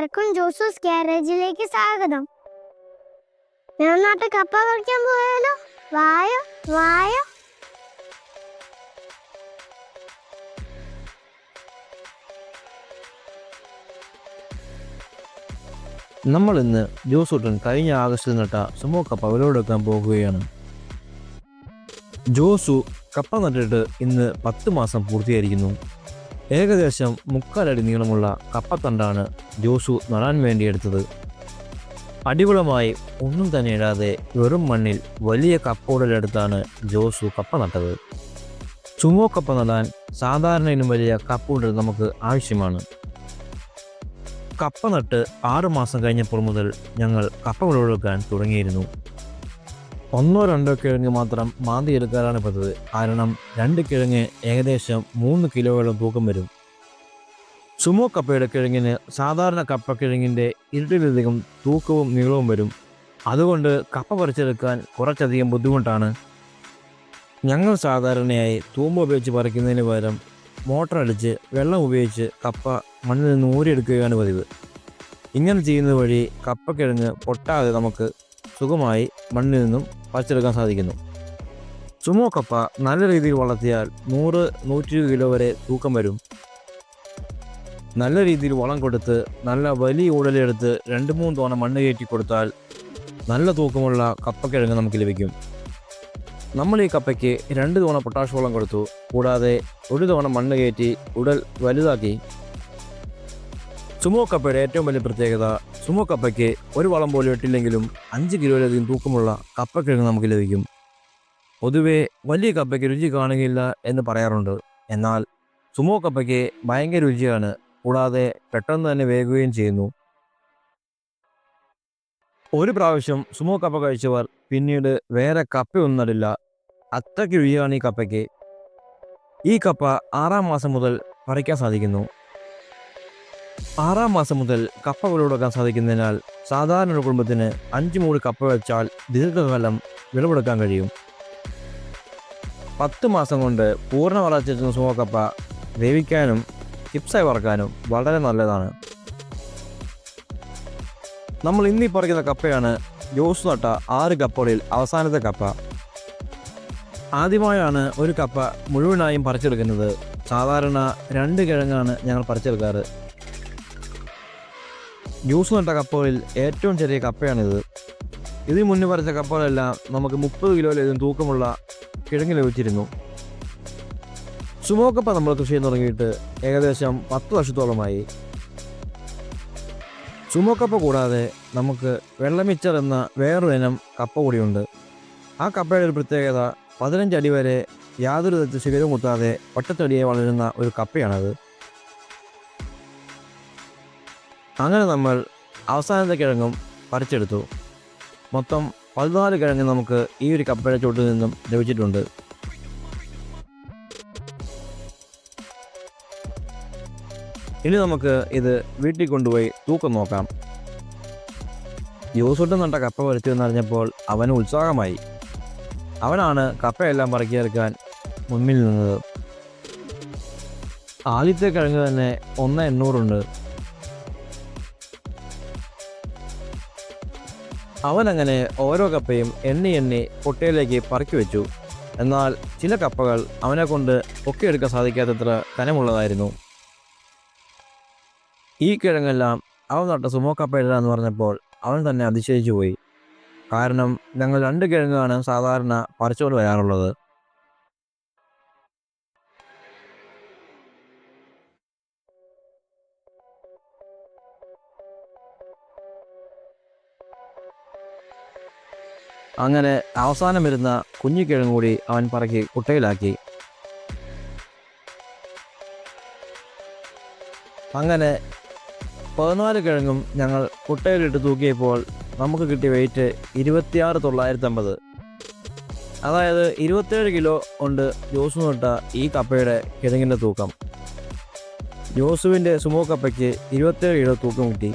എല്ലാവർക്കും ജോസൂസ് ഗ്യാരേജിലേക്ക് സ്വാഗതം. മേൽനാട്ട് കപ്പ പറിക്കാൻ പോയാലോ? വായോ വായോ. നമ്മൾ ഇന്ന് ജോസൂട്ടൻ കഴിഞ്ഞ ആഗസ്റ്റിൽ നട്ട സുമോ കപ്പ വിലവെടുക്കാൻ പോകുകയാണ്. ജോസു കപ്പ നട്ടിട്ട് ഇന്ന് പത്ത് മാസം പൂർത്തീകരിക്കുന്നു ഏകദേശം മുക്കാലടി നീളമുള്ള കപ്പത്തണ്ടാണ് ജോസു നടാൻ വേണ്ടി എടുത്തത് അടികുളമായി ഒന്നും തന്നെ ഇടാതെ വെറും മണ്ണിൽ വലിയ കപ്പോടലെടുത്താണ് ജോസു കപ്പ നട്ടത്. ചുമോ കപ്പ നടാൻ സാധാരണയിലും വലിയ കപ്പൂടൽ നമുക്ക് ആവശ്യമാണ്. കപ്പ നട്ട് ആറുമാസം കഴിഞ്ഞപ്പോൾ മുതൽ ഞങ്ങൾ കപ്പ വിളവെടുക്കാൻ തുടങ്ങിയിരുന്നു. ഒന്നോ രണ്ടോ കിഴങ്ങ് മാത്രം മാന്തി എടുക്കാനാണ് പദ്ധതി കാരണം രണ്ട് കിഴങ്ങ് ഏകദേശം മൂന്ന് കിലോയോളം തൂക്കം വരും. സുമോ കപ്പയുടെ കിഴങ്ങിന് സാധാരണ കപ്പ കിഴങ്ങിന്റെ ഇരട്ടിലധികം തൂക്കവും നീളവും വരും. അതുകൊണ്ട് കപ്പ പറിച്ചെടുക്കാൻ കുറച്ചധികം ബുദ്ധിമുട്ടാണ്. ഞങ്ങൾ സാധാരണയായി തൂമ്പ ഉപയോഗിച്ച് പറിക്കുന്നതിന് പകരം മോട്ടർ അടിച്ച് വെള്ളം ഉപയോഗിച്ച് കപ്പ മണ്ണിൽ നിന്ന് ഊരിയെടുക്കുകയാണ് പതിവ്. ഇങ്ങനെ ചെയ്യുന്നത് വഴി കപ്പക്കിഴങ്ങ് പൊട്ടാതെ നമുക്ക് സുഖമായി മണ്ണിൽ നിന്നും പറിച്ചെടുക്കാൻ സാധിക്കുന്നു. സുമോ കപ്പ നല്ല രീതിയിൽ വളർത്തിയാൽ നൂറ് നൂറ്റി കിലോ വരെ തൂക്കം വരും. നല്ല രീതിയിൽ വളം കൊടുത്ത് നല്ല വലിയ ഉടലെടുത്ത് രണ്ട് മൂന്ന് തവണ മണ്ണ് കയറ്റി കൊടുത്താൽ നല്ല തൂക്കമുള്ള കപ്പക്കിഴങ്ങ് നമുക്ക് ലഭിക്കും. നമ്മൾ ഈ കപ്പയ്ക്ക് രണ്ട് തവണ പൊട്ടാഷ് വളം കൊടുത്തു. കൂടാതെ ഒരു തവണ മണ്ണ് കയറ്റി ഉടൽ വലുതാക്കി സുമോ കപ്പയുടെ ഏറ്റവും വലിയ പ്രത്യേകത സുമോ കപ്പയ്ക്ക് ഒരു വളം പോലും ഇട്ടില്ലെങ്കിലും അഞ്ച് കിലോയിലധികം തൂക്കമുള്ള കപ്പക്കിഴങ്ങ് നമുക്ക് ലഭിക്കും. പൊതുവെ വലിയ കപ്പയ്ക്ക് രുചി കാണുകയില്ല എന്ന് പറയാറുണ്ട്. എന്നാൽ സുമോ കപ്പയ്ക്ക് ഭയങ്കര രുചിയാണ്. കൂടാതെ പെട്ടെന്ന് തന്നെ വേകുകയും ചെയ്യുന്നു. ഒരു പ്രാവശ്യം സുമോ കപ്പ കഴിച്ചവർ പിന്നീട് വേറെ കപ്പയൊന്നും നടില്ല അത്രയ്ക്ക് രുചിയാണ് ഈ കപ്പയ്ക്ക്. ഈ കപ്പ ആറാം മാസം മുതൽ പറിക്കാൻ സാധിക്കുന്നു. ആറാം മാസം മുതൽ കപ്പ വിളവെടുക്കാൻ സാധിക്കുന്നതിനാൽ സാധാരണ ഒരു കുടുംബത്തിന് അഞ്ച് മൂട് കപ്പ വെച്ചാൽ ദീർഘകാലം വിളവെടുക്കാൻ കഴിയും. പത്ത് മാസം കൊണ്ട് പൂർണ വളർച്ചെത്തുന്ന സുമക്കപ്പ വേവിക്കാനും ചിപ്സായി വറക്കാനും വളരെ നല്ലതാണ്. നമ്മൾ ഇന്നീ പറയുന്ന കപ്പയാണ് ജോസ് നട്ട ആറ് കപ്പകളിൽ അവസാനത്തെ കപ്പ. ആദ്യമായാണ് ഒരു കപ്പ മുഴുവനായും പറിച്ചെടുക്കുന്നത്. സാധാരണ രണ്ട് കിഴങ്ങാണ് ഞങ്ങൾ പറിച്ചെടുക്കാറ്. ജ്യൂസ് നട്ട കപ്പകളിൽ ഏറ്റവും ചെറിയ കപ്പയാണിത്. ഇതിന് മുന്നേ പറിച്ച കപ്പകളെല്ലാം നമുക്ക് മുപ്പത് കിലോയിലധികം തൂക്കമുള്ള കിഴങ്ങ് ലഭിച്ചിരുന്നു. സുമോ കപ്പ നമ്മൾ കൃഷി ചെയ്യാൻ തുടങ്ങിയിട്ട് ഏകദേശം പത്ത് വർഷത്തോളമായി. സുമോ കപ്പ കൂടാതെ നമുക്ക് വെള്ളമിച്ചർ എന്ന വേറൊരു ഇനം കപ്പ കൂടിയുണ്ട്. ആ കപ്പയുടെ ഒരു പ്രത്യേകത പതിനഞ്ചടി വരെ യാതൊരു തരത്തിൽ ശിഖരം കുത്താതെ ഒറ്റത്തടിയെ വളരുന്ന ഒരു കപ്പയാണത്. അങ്ങനെ നമ്മൾ അവസാനത്തെ കിഴങ്ങും പറിച്ചെടുത്തു. മൊത്തം പതിനാല് കിഴങ്ങ് നമുക്ക് ഈ ഒരു കപ്പയുടെ ചുവട്ടിൽ നിന്നും ലഭിച്ചിട്ടുണ്ട്. ഇനി നമുക്ക് ഇത് വീട്ടിൽ കൊണ്ടുപോയി തൂക്കം നോക്കാം. യൂസുട്ട് നട്ട കപ്പ പറിച്ചു എന്നറിഞ്ഞപ്പോൾ അവന് ഉത്സാഹമായി. അവനാണ് കപ്പയെല്ലാം പറക്കിയെടുക്കാൻ മുന്നിൽ നിന്നത്. ആദ്യത്തെ കിഴങ്ങ് തന്നെ ഒന്ന് എണ്ണൂറുണ്ട്. അവനങ്ങനെ ഓരോ കപ്പയും എണ്ണി എണ്ണി പൊട്ടയിലേക്ക് പറക്കി വെച്ചു. എന്നാൽ ചില കപ്പകൾ അവനെ കൊണ്ട് പൊക്കിയെടുക്കാൻ സാധിക്കാത്തത്ര കനമുള്ളതായിരുന്നു. ഈ കിഴങ്ങെല്ലാം അവൻ നട്ട സുമോ കപ്പയില്ല എന്ന് പറഞ്ഞപ്പോൾ അവൻ തന്നെ അതിശയിച്ചു പോയി കാരണം ഞങ്ങൾ രണ്ട് കിഴങ്ങാണ് സാധാരണ പറിച്ചുകൊണ്ട് വരാറുള്ളത്. അങ്ങനെ അവസാനം വരുന്ന കുഞ്ഞിക്കിഴങ്ങ് കൂടി അവൻ പറക്കി കുട്ടയിലാക്കി. അങ്ങനെ പതിനാല് കിഴങ്ങും ഞങ്ങൾ കുട്ടയിലിട്ട് തൂക്കിയപ്പോൾ നമുക്ക് കിട്ടിയ വെയിറ്റ് ഇരുപത്തിയാറ് തൊള്ളായിരത്തി അമ്പത് അതായത് ഇരുപത്തേഴ് കിലോ ഉണ്ട് ജോസു നട്ട ഈ കപ്പയുടെ കിഴങ്ങിന്റെ തൂക്കം. ജോസുവിന്റെ സുമോ കപ്പയ്ക്ക് ഇരുപത്തേഴ് കിലോ തൂക്കം കിട്ടി